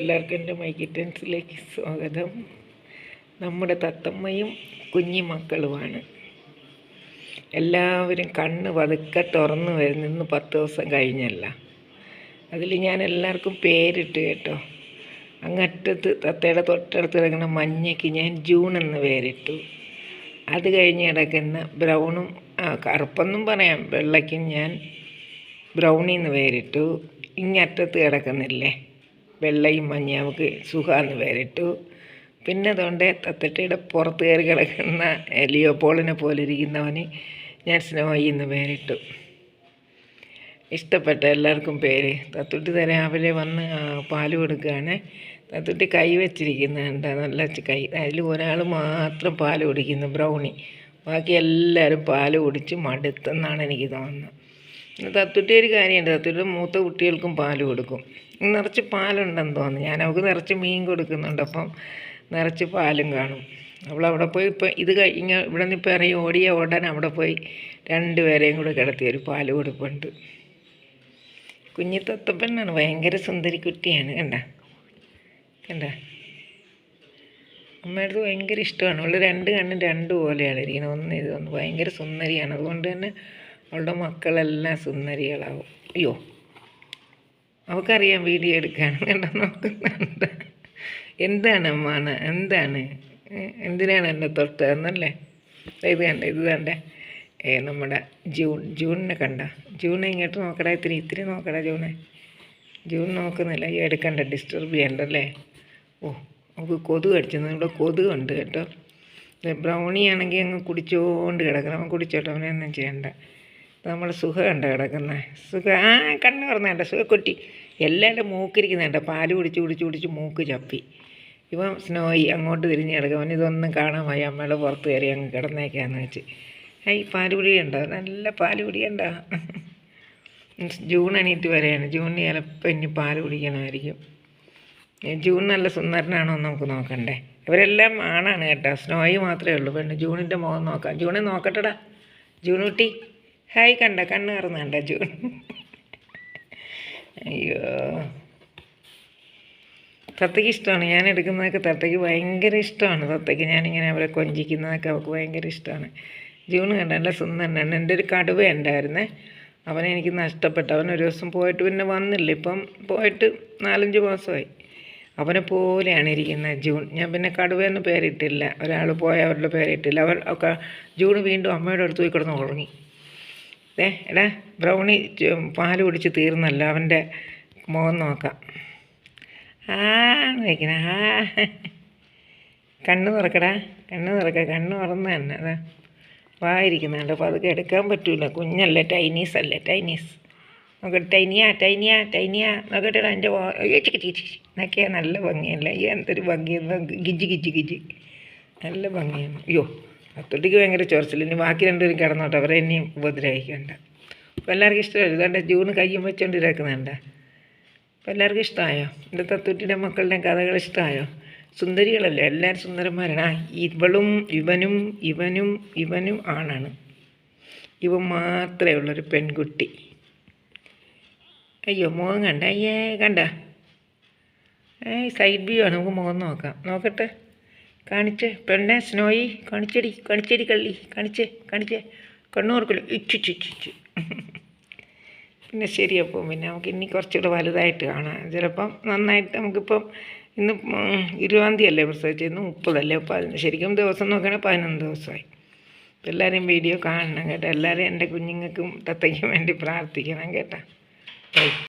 എല്ലാവർക്കും എന്റെ മൈ കിറ്റൻസിലേക്ക് സ്വാഗതം. നമ്മുടെ തത്തമ്മയും കുഞ്ഞി മക്കളുമാണ് എല്ലാവരും കണ്ണ് പതുക്കെ തുറന്നു വരുന്നെന്ന് പത്ത് ദിവസം കഴിഞ്ഞല്ല. അതിൽ ഞാൻ എല്ലാവർക്കും പേരിട്ട് കേട്ടോ. അങ്ങറ്റത്ത് തത്തയുടെ തൊട്ടടുത്ത് കിടക്കുന്ന മഞ്ഞയ്ക്ക് ഞാൻ ജൂൺ എന്ന് പേരിട്ടു. അത് കഴിഞ്ഞ് കിടക്കുന്ന ബ്രൗണും കറുപ്പെന്നും പറയാം. വെള്ളയ്ക്കും ഞാൻ ബ്രൗണിന്ന് പേരിട്ടു. ഇങ്ങറ്റത്ത് കിടക്കുന്നില്ലേ? വെള്ളയും മഞ്ഞ നമുക്ക് സുഖാന്ന് പേരിട്ടു. പിന്നെ അതുകൊണ്ട് തത്തട്ടയുടെ പുറത്ത് കയറി കിടക്കുന്ന ലിയോപോളിനെ പോലെ ഇരിക്കുന്നവന് ഞാൻ സ്നോയി എന്ന് പേരിട്ടു. ഇഷ്ടപ്പെട്ട എല്ലാവർക്കും പേര് തത്തുട്ടി രാവിലെ വന്ന് പാൽ കൊടുക്കുകയാണ്. തത്തുട്ടി കൈ വെച്ചിരിക്കുന്നുണ്ട് നല്ല കൈ. അതിൽ ഒരാൾ മാത്രം പാൽ കുടിക്കുന്നു ബ്രൗണി. ബാക്കി എല്ലാവരും പാൽ കുടിച്ച് മടുത്തെന്നാണ് എനിക്ക് തോന്നുന്നത്. തത്തുട്ടി ഒരു കാര്യമുണ്ട്. തത്തുട്ടി മൂത്ത കുട്ടികൾക്കും പാൽ കൊടുക്കും. നിറച്ച് പാലുണ്ടെന്ന് തോന്നുന്നു. ഞാൻ അവൾക്ക് നിറച്ച് മീൻ കൊടുക്കുന്നുണ്ട്. അപ്പം നിറച്ച് പാലും കാണും. അവൾ അവിടെ പോയി ഇപ്പം ഇത് കഴിഞ്ഞ ഇവിടെ നിന്ന് ഇപ്പം ഇറങ്ങി ഓടിയ ഓടാൻ അവിടെ പോയി രണ്ടുപേരെയും കൂടെ കിടത്തി ഒരു പാൽ കൊടുപ്പുണ്ട്. കുഞ്ഞി തത്തപ്പനാണ് ഭയങ്കര സുന്ദരി കുട്ടിയാണ്. കണ്ട? കണ്ട? അമ്മയുടെ ഭയങ്കര ഇഷ്ടമാണ്. അവൾ രണ്ട് കണ്ണും രണ്ട് പോലെയാണ് ഇരിക്കുന്നത്. ഒന്ന് ഇത് ഒന്ന് ഭയങ്കര സുന്ദരിയാണ്. അതുകൊണ്ട് തന്നെ അവളുടെ മക്കളെല്ലാം സുന്ദരികളാവും. അയ്യോ. അവൾക്കറിയാം വീഡിയോ എടുക്കാൻ കണ്ടോ നോക്കുന്നുണ്ട് എന്താണ് അമ്മാണ് എന്താണ്? എന്തിനാണ് എന്നെ തൊട്ട് എന്നല്ലേ ഇത് കണ്ട ഇത് കണ്ടേ. ഏ നമ്മുടെ ജൂൺ ജൂണിനെ കണ്ട. ജൂൺ ഇങ്ങോട്ട് നോക്കടാ ഇത്തിരി ഇത്തിരി നോക്കടാ ജൂണെ ജൂൺ നോക്കുന്നില്ല. ഈ എടുക്കണ്ട ഡിസ്റ്റർബ് ചെയ്യണ്ടല്ലേ? ഓ നമുക്ക് കൊതു അടിച്ചത് ഇവിടെ കൊതുകുണ്ട് കേട്ടോ. ബ്രൗണി ആണെങ്കിൽ അങ്ങ് കുടിച്ചോണ്ട് കിടക്കണം. അവൻ അവനെ ഒന്നും ചെയ്യണ്ട. ഇത് നമ്മുടെ സുഖ കണ്ട കിടക്കുന്നത് സുഖ. ആ കണ്ണ് പറഞ്ഞേണ്ട സുഖക്കുട്ടി. എല്ലാവരുടെ മൂക്കിരിക്കുന്നുണ്ട്. പാൽ കുടിച്ച് കുടിച്ച് കുടിച്ച് മൂക്ക് ചപ്പി. ഇവൻ സ്നോയി. അങ്ങോട്ട് തിരിഞ്ഞ് കിടക്കും. അവൻ ഇതൊന്നും കാണാൻ വയ്യ. അമ്മയുടെ പുറത്ത് കയറി അങ്ങ് കിടന്നേക്കാന്ന് വെച്ച്. ഹൈ പാൽ കുടിയുണ്ടോ നല്ല പാൽ കുടിയണ്ടോ ജൂൺ അണിയിട്ട് വരെയാണ്. ജൂണിന് ചിലപ്പോൾ ഇനി പാൽ കുടിക്കണമായിരിക്കും. ജൂൺ നല്ല സുന്ദരനാണോ എന്ന് നമുക്ക് നോക്കണ്ടേ. ഇവരെല്ലാം ആണാണ് കേട്ടോ. സ്നോയി മാത്രമേ ഉള്ളൂ. പെണ്ണ് ജൂണിന്റെ മുഖം നോക്കാം. ജൂണിൽ നോക്കട്ടെടാ. ജൂൺ കുട്ടി. ഹായ് കണ്ട കണ്ണ് കറന്നുണ്ട ജൂൺ അയ്യോ. തത്തയ്ക്ക് ഇഷ്ടമാണ്. ഞാൻ എടുക്കുന്നതൊക്കെ തത്തയ്ക്ക് ഭയങ്കര ഇഷ്ടമാണ്. തത്തയ്ക്ക് ഞാനിങ്ങനെ അവരെ കൊഞ്ചിക്കുന്നതൊക്കെ അവൾക്ക് ഭയങ്കര ഇഷ്ടമാണ്. ജൂൺ കണ്ട നല്ല സുന്ദരനാണ് എന്റെ ഒരു കടുവ ഉണ്ടായിരുന്നേ. അവനെ എനിക്ക് നഷ്ടപ്പെട്ടു. അവൻ ഒരു ദിവസം പോയിട്ട് പിന്നെ വന്നില്ല. ഇപ്പം പോയിട്ട് നാലഞ്ച് മാസമായി. അവനെ പോലെയാണ് ഇരിക്കുന്നത് ജൂൺ. ഞാൻ പിന്നെ കടുവയെന്ന് പേരിട്ടില്ല. ഒരാൾ പോയ അവരുടെ പേരിട്ടില്ല. അവർ ഒക്കെ ജൂൺ വീണ്ടും അമ്മയുടെ അടുത്ത് പോയി കിടന്ന് ഉറങ്ങി. ഏ എടാ ബ്രൗണി പാൽ കുടിച്ച് തീർന്നല്ല അവന്റെ മുഖം നോക്കാം. ആ വയ്ക്കണ ആ. കണ്ണ് തുറക്കടാ കണ്ണ് തുറക്ക കണ്ണ് തുറന്ന് തന്നെ അതാ. വായിരിക്കുന്നുണ്ട് അപ്പോൾ അതൊക്കെ എടുക്കാൻ പറ്റൂല. കുഞ്ഞല്ലേ ടൈനീസ് അല്ലേ ടൈനീസ് നോക്കട്ടെ ടൈനിയാ ടൈനിയാ ടൈനിയാ നോക്കട്ടെടാ എന്റെ എന്നൊക്കെയാ നല്ല ഭംഗിയല്ലേ? ഈ എന്തൊരു ഭംഗിയെന്ന് ഗിജി ഗിജി ഗിജി. നല്ല ഭംഗിയാണ്. അയ്യോ. അത്തൊട്ടിക്ക് ഭയങ്കര ചൊറച്ചിൽ. ഇനി ബാക്കി രണ്ടുപേരും കിടന്നോട്ടെ. അവരെ ഇനിയും ഉപദ്രവിക്കണ്ട. അപ്പോൾ എല്ലാവർക്കും ഇഷ്ടമല്ല ഇതാണ്ട് ജൂൺ കയ്യും വെച്ചോണ്ടിരിക്കുന്നുണ്ട് അപ്പോൾ എല്ലാവർക്കും ഇഷ്ടമായോ എന്റെ തത്തുട്ടിയുടെ മക്കളുടെയും കഥകൾ ഇഷ്ടമായോ സുന്ദരികളല്ലേ? എല്ലാവരും സുന്ദരന്മാരാണ്. ആ ഇവളും ഇവനും ഇവനും ഇവനും ആണാണ്. ഇവ മാത്രമേ ഉള്ളൊരു പെൺകുട്ടി. അയ്യോ മുഖം കണ്ട? അയ്യേ കണ്ട? ഏയ് സൈഡ് വ്യൂ ആണ്. നമുക്ക് മുഖം നോക്കാം. നോക്കട്ടെ. കാണിച്ച് പെണ്ണെ സ്നോയി കാണിച്ചടി കാണിച്ചടി കള്ളി കാണിച്ചേ കാണിച്ചേ. കണ്ണൂർക്കില്ല ഇച്ചു ഇച്ചു പിന്നെ ശരി അപ്പോൾ പിന്നെ നമുക്ക് ഇനി കുറച്ചുകൂടെ വലുതായിട്ട് കാണാം. ചിലപ്പം നന്നായിട്ട് നമുക്കിപ്പം ഇന്ന് ഇരുപതാം തീയതി അല്ലേ പ്രസവിച്ചത്? ഇന്ന് മുപ്പതല്ലേ? പതിനൊന്ന് ശരിക്കും ദിവസം നോക്കുകയാണെങ്കിൽ പതിനൊന്ന് ദിവസമായി. അപ്പോൾ എല്ലാവരെയും വീഡിയോ കാണണം കേട്ടോ. എല്ലാവരും എന്റെ കുഞ്ഞുങ്ങൾക്കും തത്തയ്ക്കും വേണ്ടി പ്രാർത്ഥിക്കണം കേട്ടോ.